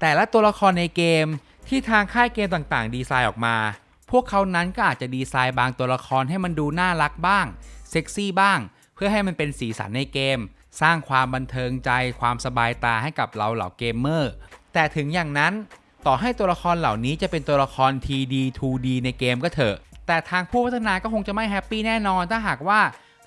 แต่ละตัวละครในเกมที่ทางค่ายเกมต่างๆ ดีไซน์ออกมา พวกเขานั้นก็อาจจะดีไซน์บางตัวละครให้มันดูน่ารักบ้าง เซ็กซี่บ้าง เพื่อให้มันเป็นสีสันในเกม สร้างความบันเทิงใจ ความสบายตาให้กับเราเหล่าเกมเมอร์ แต่ถึงอย่างนั้น ต่อให้ตัวละครเหล่านี้จะเป็นตัวละคร TD 2D ในเกมก็เถอะ แต่ทางผู้พัฒนาก็คงจะไม่แฮปปี้แน่นอน ถ้าหากว่า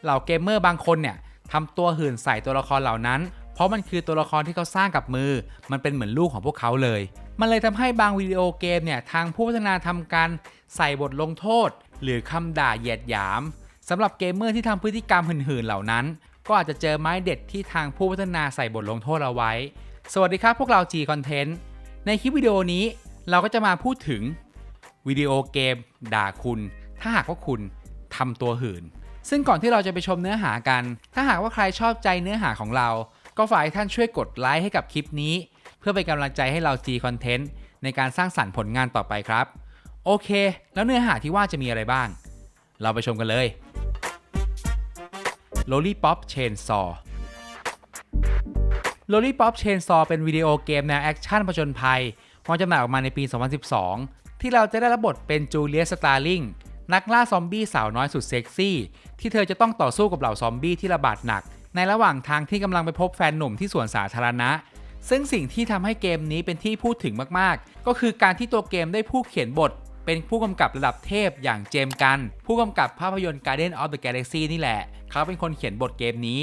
เหล่าเกมเมอร์บางคนเนี่ยทำตัวหื่นใส่ตัวละครเหล่านั้น เพราะมันคือตัวละครที่เขาสร้างกับมือ มันเป็นเหมือนลูกของพวกเขาเลย มันเลยทำให้บางวิดีโอเกมเนี่ยทางผู้พัฒนาทำการใส่บทลงโทษ หรือคำด่าเหยียดหยามสำหรับเกมเมอร์ที่ทำพฤติกรรมหื่นๆเหล่านั้น ก็อาจจะเจอไม้เด็ดที่ทางผู้พัฒนาใส่บทลงโทษเอาไว้ สวัสดีครับพวกเรา G Content ในคลิปวิดีโอนี้เราก็จะมาพูดถึงวิดีโอเกม ด่าคุณ ถ้าหากว่าคุณทำตัวหื่น ซึ่งก่อนที่เราจะไปชมเนื้อหากัน ถ้าหากว่าใครชอบใจเนื้อหาของเรา ก็ฝากให้ท่านช่วยกดไลค์ให้กับคลิปนี้ เพื่อเป็นกำลังใจให้เรา G Content ในการสร้างสรรค์ผลงานต่อไปครับ โอเค แล้วเนื้อหาที่ว่าจะมีอะไรบ้าง เราไปชมกันเลย Lollipop Chainsaw Lollipop Chainsaw เป็นวิดีโอเกมแนวแอคชั่นผจญภัยวางจำหน่ายออกมาในปี 2012 ที่เราจะได้รับบทเป็นจูเลียสตาร์ลิงนักล่าซอมบี้สาวน้อยสุดเซ็กซี่ ที่เธอจะต้องต่อสู้กับเหล่าซอมบี้ที่ระบาดหนัก ในระหว่างทางที่กำลังไปพบแฟนหนุ่มที่สวนสาธารณะ ซึ่งสิ่งที่ทำให้เกมนี้เป็นที่พูดถึงมากๆ ก็คือการที่ตัวเกมได้ผู้เขียนบท เป็นผู้กำกับระดับเทพอย่างเจมส์กัน ผู้กำกับภาพยนตร์ Guardian of the Galaxy นี่แหละ เขาเป็นคนเขียนบทเกมนี้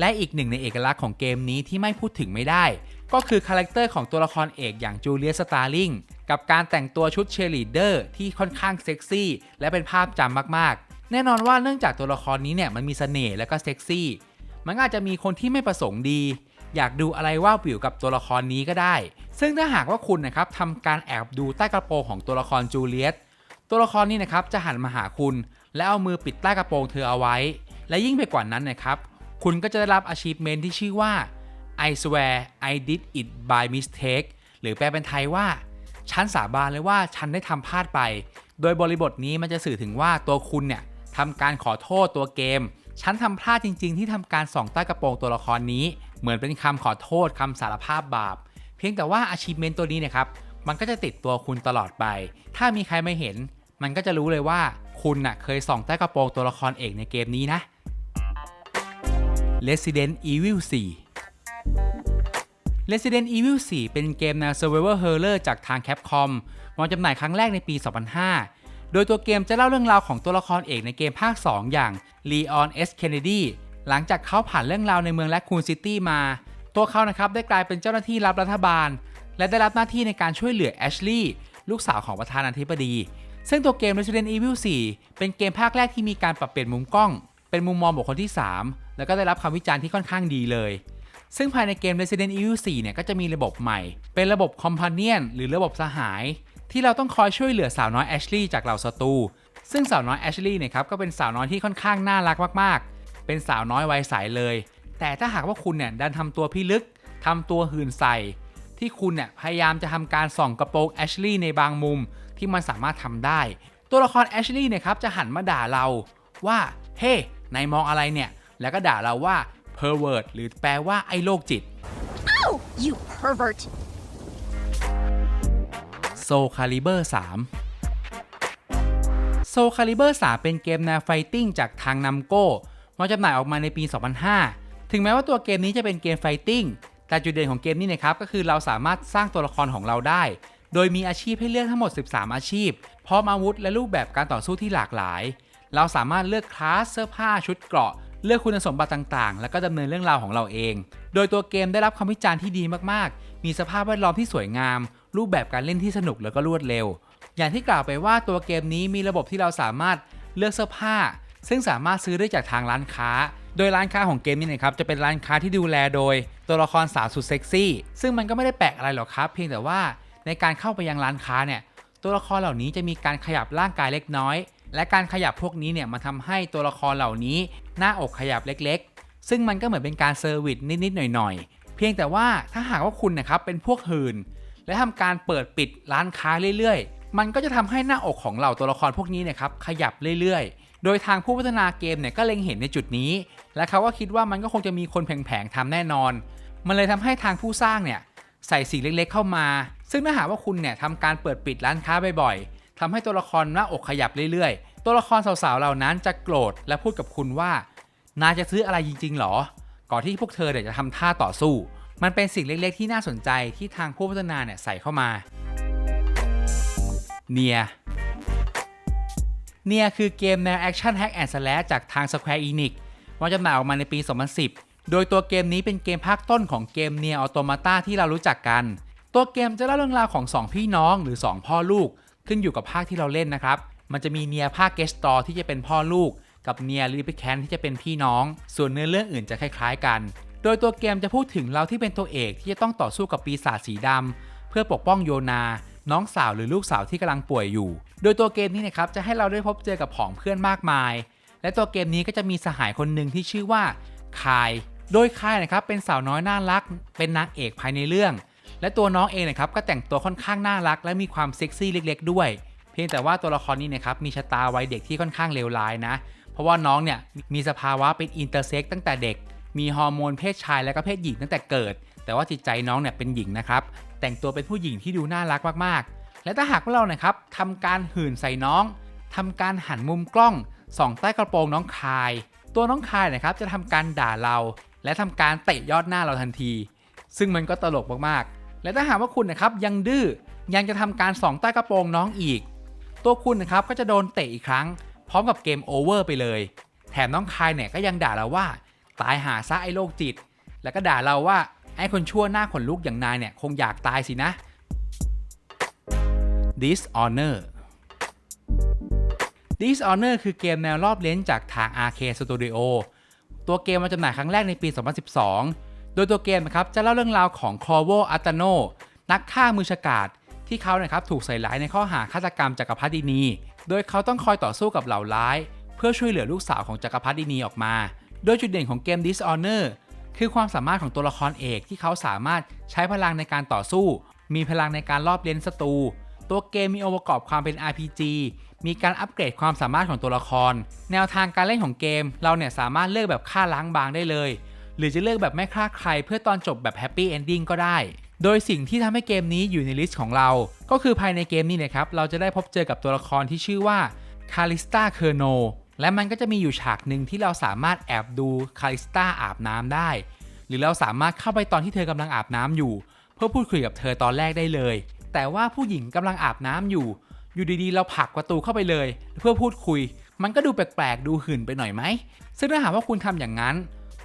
และอีกหนึ่งในเอกลักษณ์ของเกมนี้ที่ไม่พูดถึงไม่ได้ ก็คือคาแรคเตอร์ของตัวละครเอกอย่างจูเลียสตาร์ลิงกับการแต่งตัวชุดเชลีเดอร์ที่ค่อนข้างเซ็กซี่และเป็นภาพจำมากๆ แน่นอนว่าเนื่องจากตัวละครนี้เนี่ยมันมีเสน่ห์และก็เซ็กซี่ มันอาจจะมีคนที่ไม่ประสงค์ดี อยากดูอะไรว่าวิวกับตัวละครนี้ก็ได้ ซึ่งถ้าหากว่าคุณนะครับทำการแอบดูใต้กระโปรงของตัวละครจูเลียตตัวละครนี้นะครับจะหันมาหาคุณ และเอามือปิดใต้กระโปรงเธอเอาไว้ และยิ่งไปกว่านั้นนะครับ คุณก็จะได้รับ achievement ที่ชื่อว่า I swear I did it by mistake หรือแปลเป็นไทยว่า ฉันสาบานเลยว่าฉันได้ทำพลาดไป โดยบริบทนี้มันจะสื่อถึงว่าตัวคุณเนี่ยทำการขอโทษตัวเกม ฉันทำพลาดจริง ๆ ที่ทำการส่องใต้กระโปรงตัวละครนี้ เหมือนเป็นคำขอโทษคำสารภาพบาป เพียงแต่ว่า achievement ตัวนี้เนะครับ มันก็จะติดตัวคุณตลอดไป ถ้ามีใครไม่เห็น มันก็จะรู้เลยว่าคุณน่ะเคยส่องใต้กระโปรงตัวละครเอกในเกมนี้นะ Resident Evil 4 Resident Evil 4 เป็นเกมแนว Survival Horror จากทาง Capcom วางจำหน่ายครั้งแรกในปี 2005 โดยตัวเกมจะเล่าเรื่องราวของตัวละครเอกในเกมภาค 2 อย่าง Leon S. Kennedy หลังจากเขาผ่านเรื่องราวในเมือง Raccoon City มา ตัวเขานะครับได้กลายเป็นเจ้าหน้าที่รับรัฐบาล และได้รับหน้าที่ในการช่วยเหลือแอชลีย์ลูกสาวของประธานาธิบดี ซึ่งตัวเกม Resident Evil 4 เป็นเกมภาคแรกที่มีการปรับเปลี่ยนมุมกล้อง เป็นมุมมองบุคคลที่ 3 แล้วก็ได้รับคำวิจารณ์ที่ค่อนข้างดีเลย ซึ่งภายในเกม Resident Evil 4 เนี่ยก็จะมีระบบใหม่ เป็นระบบ Companion หรือระบบสหาย ที่เราต้องคอยช่วยเหลือสาวน้อยแอชลีย์จากเหล่าศัตรูซึ่งสาวน้อยแอชลีย์เนี่ยครับก็เป็นสาวน้อยที่ค่อนข้างน่ารักมากๆ เป็นสาวน้อยวัยใสเลย แต่ถ้าหากว่าคุณเนี่ยดันทำตัวพิลึกทำตัวหื่นใส่ ที่คุณเนี่ยพยายามจะทำการส่องกระโปรงแอชลีย์ในบางมุมที่มันสามารถทำได้ ตัวละครแอชลีย์เนี่ยครับจะหันมาด่าเราว่าเฮ้นายมองอะไรเนี่ย แล้วก็ด่าเราว่า pervert หรือแปลว่าไอ้โรคจิต Oh, you pervert! Soul Calibur 3 Soul Calibur 3เป็นเกมแนวไฟติ้งจากทางนัมโก้วาจำหน่ายออกมาในปี 2005 ถึงแม้ว่าตัวเกมนี้จะเป็นเกมไฟติ้งแต่จุดเด่นของเกมนี้นะครับก็คือเราสามารถสร้างตัวละครของเราได้ โดยมีอาชีพให้เลือกทั้งหมด 13 อาชีพ พร้อมอาวุธและรูปแบบการต่อสู้ที่หลากหลาย เราสามารถเลือกคลาสเสื้อผ้าชุดเกราะ เลือกคุณสมบัติต่างๆ แล้วก็ดำเนินเรื่องราวของเราเอง โดยตัวเกมได้รับคำวิจารณ์ที่ดีมากๆ มีสภาพแวดล้อมที่สวยงาม รูปแบบการเล่นที่สนุกแล้วก็รวดเร็ว อย่างที่กล่าวไปว่าตัวเกมนี้มีระบบที่เราสามารถเลือกเสื้อผ้า ซึ่งสามารถซื้อได้จากทางร้านค้า โดยร้านค้าของเกมนี้นะครับจะเป็นร้านค้าที่ดูแลโดย ตัวละครสาวสุดเซ็กซี่ ซึ่งมันก็ไม่ได้แปลกอะไรหรอกครับ เพียงแต่ว่าในการเข้าไปยังร้านค้าเนี่ยตัวละครเหล่านี้จะมีการขยับร่างกายเล็กน้อย และการขยับพวกนี้เนี่ยมันทำให้ตัวละครเหล่านี้ หน้าอกขยับเล็กๆ ซึ่งมันก็เหมือนเป็นการเซอร์วิสนิดๆหน่อยๆ เพียงแต่ว่าถ้าหากว่าคุณนะครับเป็นพวกหื่น และทำการเปิดปิดร้านค้าเรื่อยๆ มันก็จะทำให้หน้าอกของเหล่าตัวละครพวกนี้เนะครับขยับเรื่อยๆโดยทางผู้พัฒนาเกมเนี่ยก็เล็งเห็นในจุดนี้ และเขาก็คิดว่ามันก็คงจะมีคนแผงๆทำแน่นอน มันเลยทำให้ทางผู้สร้างเนี่ยใส่สิ่งเล็กๆเข้ามา ซึ่งถ้าหากว่าคุณเนี่ยทำการเปิดปิดร้านค้าบ่อยๆทำให้ตัวละครหน้าอกขยับเรื่อยๆ ตัวละครสาวๆเหล่านั้นจะโกรธและพูดกับคุณว่า นายจะซื้ออะไรจริงๆหรอ ก่อนที่พวกเธอเนี่ยจะทำท่าต่อสู้ มันเป็นสิ่งเล็กๆ ที่น่าสนใจที่ทางผู้พัฒนาเนี่ยใส่เข้ามา เนียเนียคือเกมแนวแอคชั่นแฮกแอนด์สแลจากทาง Square Enix วางจำหน่ายออกมาในปี 2010 โดยตัวเกมนี้เป็นเกมภาคต้นของเกมเนียออโตมาตาที่เรารู้จักกัน ตัวเกมจะเล่าเรื่องราวของ 2 พี่น้องหรือ 2 พ่อลูก ขึ้นอยู่กับภาคที่เราเล่นนะครับ มันจะมีเนียภาคเกสตอร์ที่จะเป็นพ่อลูก กับเนียลิปิแคนที่จะเป็นพี่น้อง ส่วนเนื้อเรื่องอื่นจะคล้ายๆกัน โดยตัวเกมจะพูดถึงเราที่เป็นตัวเอกที่จะต้องต่อสู้กับปีศาจสีดำเพื่อปกป้องโยนา น้องสาวหรือลูกสาวที่กำลังป่วยอยู่ โดยตัวเกมนี้นะครับจะให้เราได้พบเจอกับผองเพื่อนมากมาย และตัวเกมนี้ก็จะมีสหายคนหนึ่งที่ชื่อว่าคาย โดยคายนะครับเป็นสาวน้อยน่ารัก เป็นนางเอกภายในเรื่อง และตัวน้องเองนะครับก็แต่งตัวค่อนข้างน่ารัก และมีความเซ็กซี่เล็ก ๆ ด้วย เพียงแต่ว่าตัวละครนี้นะครับมีชะตาวัยเด็กที่ค่อนข้างเลวร้ายนะ เพราะว่าน้องเนี่ยมีสภาวะเป็นอินเตอร์เซ็กตั้งแต่เด็ก มีฮอร์โมนเพศชายและก็เพศหญิงตั้งแต่เกิด แต่ว่าจิตใจน้องเนี่ยเป็นหญิงนะครับ แต่งตัวเป็นผู้หญิงที่ดูน่ารักมากๆ และถ้าหากว่าเรานะครับทำการหื่นใส่น้องทำการหันมุมกล้องส่องใต้กระโปรงน้องคาย ตัวน้องคายนะครับจะทำการด่าเรา และทำการเตะยอดหน้าเราทันที ซึ่งมันก็ตลกมากๆ และถ้าหากว่าคุณนะครับยังดื้อยังจะทำการส่องใต้กระโปรงน้องอีก ตัวคุณนะครับก็จะโดนเตะอีกครั้ง พร้อมกับเกมโอเวอร์ไปเลย แถมน้องคายเนี่ยก็ยังด่าเราว่า ตายหาซะไอ้โรคจิต แล้วก็ด่าเราว่าไอ้คนชั่วหน้าขนลุกอย่างนายเนี่ย คงอยากตายสินะ Dishonor Dishonor คือเกมแนวรอบเลนจากทาง Arcade Studio ตัวเกมมาจำหน่ายครั้งแรกในปี 2012 โดยตัวเกมนะครับจะเล่าเรื่องราวของ c o r v o a t a n o นักฆ่ามือฉกาจที่เขานะครับถูกใส่ร้ายในข้อหาฆาตกรรมจักรพรรดินี โดยเขาต้องคอยต่อสู้กับเหล่าร้าย เพื่อช่วยเหลือลูกสาวของจักรพรรดินีออกมา โดยจุดเด่นของเกม Dishonor คือความสามารถของตัวละครเอกที่เขาสามารถใช้พลังในการต่อสู้ มีพลังในการรอบเลนศัตรู ตัวเกมมีองค์ประกอบความเป็น RPG มีการอัปเกรดความสามารถของตัวละคร แนวทางการเล่นของเกม เราเนี่ยสามารถเลือกแบบฆ่าล้างบางได้เลย หรือจะเลือกแบบไม่ฆ่าใครเพื่อตอนจบแบบแฮปปี้เอนดิ้งก็ได้ โดยสิ่งที่ทำให้เกมนี้อยู่ในลิสต์ของเรา ก็คือภายในเกมนี้นะครับ เราจะได้พบเจอกับตัวละครที่ชื่อว่าคาริสตาเคอร์โน และมันก็จะมีอยู่ฉากหนึ่งที่เราสามารถแอบดูคาริสตาอาบน้ำได้ หรือเราสามารถเข้าไปตอนที่เธอกำลังอาบน้ำอยู่ เพื่อพูดคุยกับเธอตอนแรกได้เลย แต่ว่าผู้หญิงกำลังอาบน้ำอยู่ อยู่ดีๆ เราผลักประตูเข้าไปเลย เพื่อพูดคุย มันก็ดูแปลกๆ ดูหื่นไปหน่อยไหม ซึ่งถ้าหากว่าคุณทำอย่างนั้น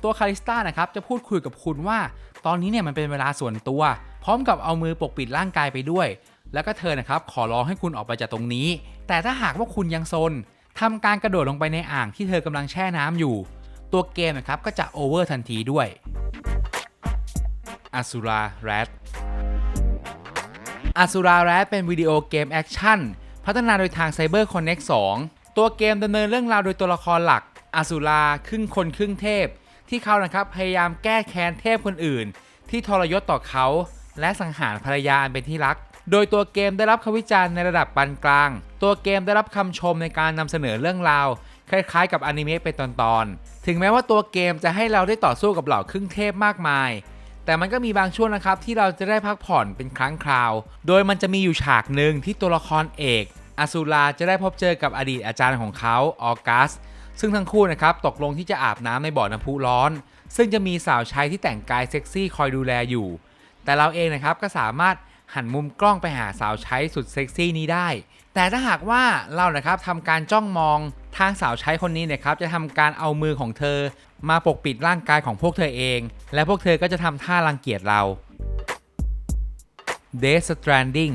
ตัวคาริสตานะครับจะพูดคุยกับคุณว่า ตอนนี้เนี่ยมันเป็นเวลาส่วนตัว พร้อมกับเอามือปกปิดร่างกายไปด้วย แล้วก็เธอนะครับขอร้องให้คุณออกไปจากตรงนี้ แต่ถ้าหากว่าคุณยังซน ทำการกระโดดลงไปในอ่างที่เธอกำลังแช่น้ำอยู่ ตัวเกมนะครับก็จะโอเวอร์ทันทีด้วยอ s u r a Rat อ s u r a Rat เป็นวิดีโอเกมแอคชั่น พัฒนาโดยทาง Cyber Connect 2 ตัวเกมดำเนินเรื่องราวโดยตัวละครหลักอ s u r a ครึ่งคนครึ่งเทพ ที่เขานะครับพยายามแก้แค้นเทพคนอื่น ที่ทรยศต่อเขา และสังหารภรรยาอันเป็นที่รัก โดยตัวเกมได้รับคำวิจารณ์ในระดับปานกลาง ตัวเกมได้รับคำชมในการนำเสนอเรื่องราว คล้ายๆ กับอนิเมะเป็นตอนๆ ถึงแม้ว่าตัวเกมจะให้เราได้ต่อสู้กับเหล่าครึ่งเทพมากมาย แต่มันก็มีบางช่วงนะครับที่เราจะได้พักผ่อนเป็นครั้งคราว โดยมันจะมีอยู่ฉากหนึ่งที่ตัวละครเอกอสูราจะได้พบเจอกับอดีตอาจารย์ของเขาออกัส ซึ่งทั้งคู่นะครับตกลงที่จะอาบน้ำในบ่อน้ำพุร้อน ซึ่งจะมีสาวใช้ที่แต่งกายเซ็กซี่คอยดูแลอยู่ แต่เราเองนะครับก็สามารถ หันมุมกล้องไปหาสาวใช้สุดเซ็กซี่นี้ได้ แต่ถ้าหากว่าเรานะครับทำการจ้องมองทางสาวใช้คนนี้นะครับจะทำการเอามือของเธอ มาปกปิดร่างกายของพวกเธอเอง และพวกเธอก็จะทำท่ารังเกียจเรา Death Stranding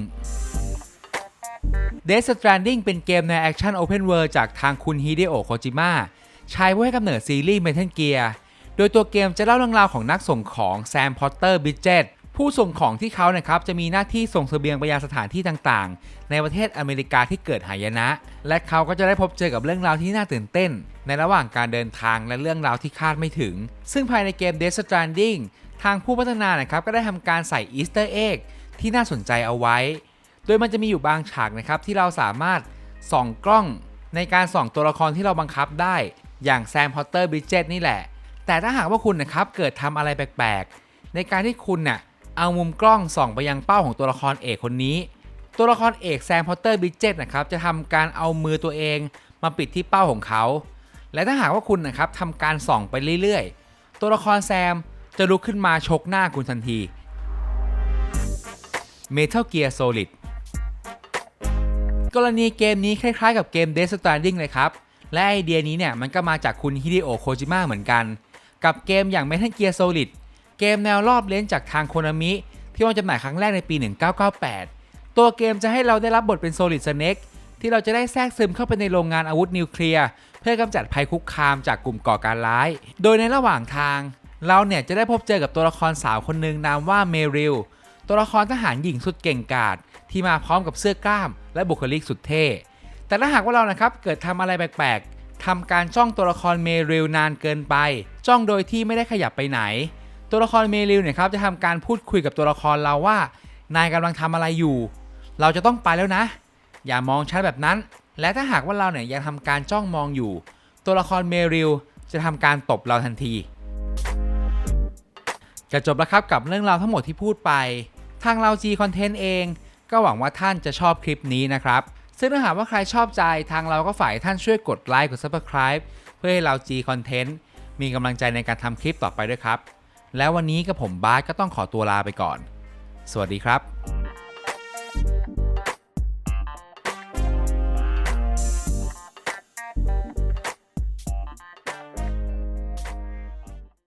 Death Stranding เป็นเกมในแอคชั่น Open World จากทางคุณฮิเดโอะโคจิมะชายผู้ให้กำเนิดซีรีส์ Metal Gear โดยตัวเกมจะเล่าเรื่องราวของนักส่งของแซมพอตเตอร์บิ d เจต ผู้ส่งของที่เขานะครับจะมีหน้าที่ส่งเสบียงไปยังสถานที่ต่างๆ ในประเทศอเมริกาที่เกิดหายนะ และเขาก็จะได้พบเจอกับเรื่องราวที่น่าตื่นเต้น ในระหว่างการเดินทางและเรื่องราวที่คาดไม่ถึง ซึ่งภายในเกม Death Stranding ทางผู้พัฒนานะครับก็ได้ทำการใส่อีสเตอร์เอ็กที่น่าสนใจเอาไว้ โดยมันจะมีอยู่บางฉากนะครับที่เราสามารถส่องกล้องในการส่องตัวละครที่เราบังคับได้ อย่างแซมพอตเตอร์บิ d เจตนี่แหละ แต่ถ้าหากว่าคุณนะครับเกิดทำอะไรแปลกๆ ในการที่คุณเนี่ย เอามุมกล้องส่องไปยังเป้าของตัวละครเอกคนนี้ ตัวละครเอกแซมพอตเตอร์บิจเจตนะครับจะทำการเอามือตัวเองมาปิดที่เป้าของเขา และถ้าหากว่าคุณนะครับทำการส่องไปเรื่อยๆ ตัวละครแซมจะลุกขึ้นมาชกหน้าคุณทันที Metal Gear Solid กรณีเกมนี้คล้ายๆกับเกม Death Stranding เลยครับ และไอเดียนี้เนี่ยมันก็มาจากคุณฮิเดโอะโคจิมะเหมือนกัน กับเกมอย่าง Metal Gear Solid เกมแนวรอบเลนจากทางโคนามิที่วางจำหน่ายครั้งแรกในปี 1998 ตัวเกมจะให้เราได้รับบทเป็น Solid Snake ที่เราจะได้แทรกซึมเข้าไปในโรงงานอาวุธนิวเคลียร์ เพื่อกำจัดภัยคุกคามจากกลุ่มก่อการร้าย โดยในระหว่างทาง เราเนี่ยจะได้พบเจอกับตัวละครสาวคนหนึ่งนามว่าเมริล ตัวละครทหารหญิงสุดเก่งกาจที่มาพร้อมกับเสื้อกล้าม และบุคลิกสุดเท่ แต่ถ้าหากว่าเรานะครับเกิดทำอะไรแปลกๆทำการจ้องตัวละครเมริลนานเกินไป จ้องโดยที่ไม่ได้ขยับไปไหน ตัวละครเมริลเนี่ยครับจะทำการพูดคุยกับตัวละครเราว่า นายกำลังทำอะไรอยู่ เราจะต้องไปแล้วนะ อย่ามองฉันแบบนั้น และถ้าหากว่าเราเนี่ยยังทำการจ้องมองอยู่ ตัวละครเมริลจะทำการตบเราทันทีก็จบแล้วครับกับเรื่องราวทั้งหมดที่พูดไป ทางเรา G Content เอง ก็หวังว่าท่านจะชอบคลิปนี้นะครับ ซึ่งถ้าหากว่าใครชอบใจทางเราก็ฝ่ายท่านช่วยกดไลค์กด Subscribe เพื่อให้เรา G Content มีกำลังใจในการทำคลิปต่อไปด้วยครับ แล้ววันนี้กับผมบาสก็ต้องขอตัวลาไปก่อน สวัสดีครับ